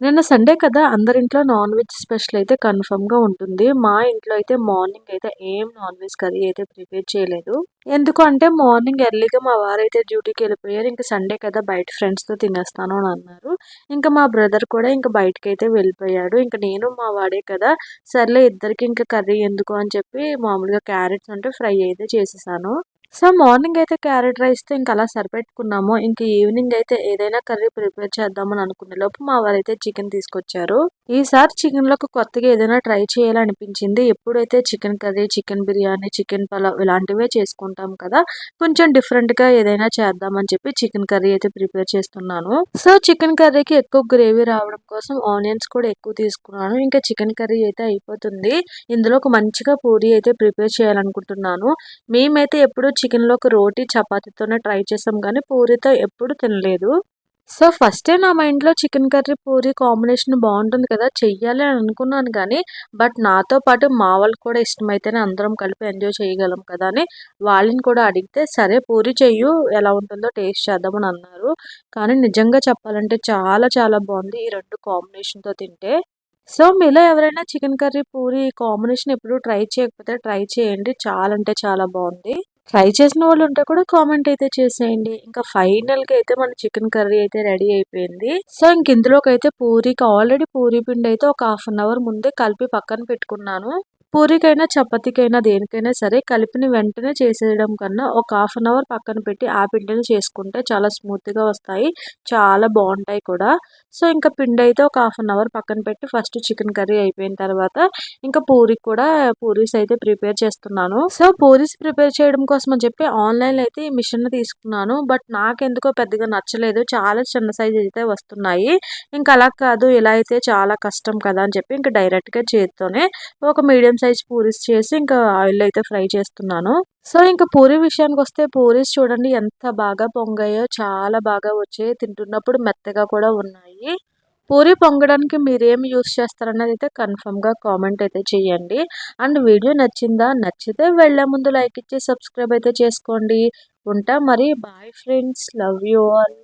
నిన్న సండే కదా అందరింట్లో non veg special అయితే కన్ఫర్మ్గా ఉంటుంది. మా ఇంట్లో అయితే మార్నింగ్ అయితే ఏం నాన్ వెజ్ కర్రీ అయితే ప్రిపేర్ చేయలేదు. ఎందుకు అంటే మార్నింగ్ ఎర్లీగా మా వారైతే డ్యూటీకి వెళ్ళిపోయారు. ఇంకా సండే కదా బయట ఫ్రెండ్స్తో తినేస్తాను అని అన్నారు. ఇంకా మా బ్రదర్ కూడా ఇంకా బయటకి అయితే వెళ్ళిపోయాడు. ఇంకా నేను మా వాడే కదా సర్లే ఇద్దరికి ఇంకా కర్రీ ఎందుకు అని చెప్పి మామూలుగా క్యారెట్స్ అంటే ఫ్రై అయితే చేసేసాను. సో మార్నింగ్ అయితే క్యారెట్ రైస్తో ఇంకా అలా సరిపెట్టుకున్నాము. ఇంకా ఈవినింగ్ అయితే ఏదైనా కర్రీ ప్రిపేర్ చేద్దామని అనుకునే లోపు మా వారైతే చికెన్ తీసుకొచ్చారు. ఈసారి చికెన్లోకి కొత్తగా ఏదైనా ట్రై చేయాలనిపించింది. ఎప్పుడైతే chicken curry chicken biryani chicken pulao ఇలాంటివే చేసుకుంటాం కదా కొంచెం డిఫరెంట్గా ఏదైనా చేద్దామని చెప్పి చికెన్ కర్రీ అయితే ప్రిపేర్ చేస్తున్నాను. సో చికెన్ కర్రీకి ఎక్కువ గ్రేవీ రావడం కోసం ఆనియన్స్ కూడా ఎక్కువ తీసుకున్నాను. ఇంకా చికెన్ కర్రీ అయితే అయిపోతుంది. ఇందులో ఒక మంచిగా పూరి అయితే ప్రిపేర్ చేయాలనుకుంటున్నాను. మేమైతే ఎప్పుడు చికెన్లోకి రోటీ చపాతీతోనే ట్రై చేసాం కానీ పూరితో ఎప్పుడు తినలేదు. సో ఫస్టే నా మైండ్లో చికెన్ కర్రీ పూరి కాంబినేషన్ బాగుంటుంది కదా చెయ్యాలి అని అనుకున్నాను కానీ బట్ నాతో పాటు మా వాళ్ళకి కూడా ఇష్టమైతేనే అందరం కలిపి ఎంజాయ్ చేయగలం కదా అని వాళ్ళని కూడా అడిగితే సరే పూరి చెయ్యు ఎలా ఉంటుందో టేస్ట్ చేద్దామని అన్నారు. కానీ నిజంగా చెప్పాలంటే చాలా చాలా బాగుంది ఈ రెండు కాంబినేషన్తో తింటే. సో మీలో ఎవరైనా చికెన్ కర్రీ పూరి కాంబినేషన్ ఎప్పుడు ట్రై చేయకపోతే ట్రై చేయండి. చాలా అంటే చాలా బాగుంది. ట్రై చేసిన వాళ్ళు ఉంటే కూడా కామెంట్ అయితే చేసేయండి. ఇంకా ఫైనల్ అయితే మన చికెన్ కర్రీ అయితే రెడీ అయిపోయింది. సో ఇంక ఇందులోకి అయితే పూరికి ఆల్రెడీ పూరి పిండి అయితే ఒక హాఫ్ అన్ అవర్ ముందే కలిపి పక్కన పెట్టుకున్నాను. పూరికైనా చపాతీకైనా దేనికైనా సరే కలిపిన వెంటనే చేసేయడం కన్నా ఒక హాఫ్ అన్ అవర్ పక్కన పెట్టి ఆ పిండిని చేసుకుంటే చాలా స్మూత్గా వస్తాయి. చాలా బాగుంటాయి కూడా. సో ఇంకా పిండి అయితే ఒక హాఫ్ అన్ అవర్ పక్కన పెట్టి ఫస్ట్ చికెన్ కర్రీ అయిపోయిన తర్వాత ఇంకా పూరికి కూడా పూరీస్ అయితే ప్రిపేర్ చేస్తున్నాను. సో పూరీస్ ప్రిపేర్ చేయడం కోసం అని చెప్పి ఆన్లైన్లో అయితే ఈ మిషన్ తీసుకున్నాను. బట్ నాకెందుకో పెద్దగా నచ్చలేదు. చాలా చిన్న సైజ్ అయితే వస్తున్నాయి. ఇంకా అలా కాదు. ఇలా అయితే చాలా కష్టం కదా అని చెప్పి ఇంకా డైరెక్ట్గా చేతితోనే ఒక మీడియం సైజ్ పూరీస్ చేసి ఇంకా ఆయిల్ అయితే ఫ్రై చేస్తున్నాను. సో ఇంకా పూరి విషయానికి వస్తే పూరీస్ చూడండి ఎంత బాగా పొంగాయో చాలా బాగా వచ్చాయి. తింటున్నప్పుడు మెత్తగా కూడా ఉన్నాయి. పూరి పొంగడానికి మీరేం యూస్ చేస్తారన్నది అయితే కన్ఫర్మ్గా కామెంట్ అయితే చేయండి. అండ్ వీడియో నచ్చిందా? నచ్చితే వెళ్ళే ముందు లైక్ ఇచ్చి సబ్స్క్రైబ్ అయితే చేసుకోండి. ఉంటా మరి. Bye friends. Love you all.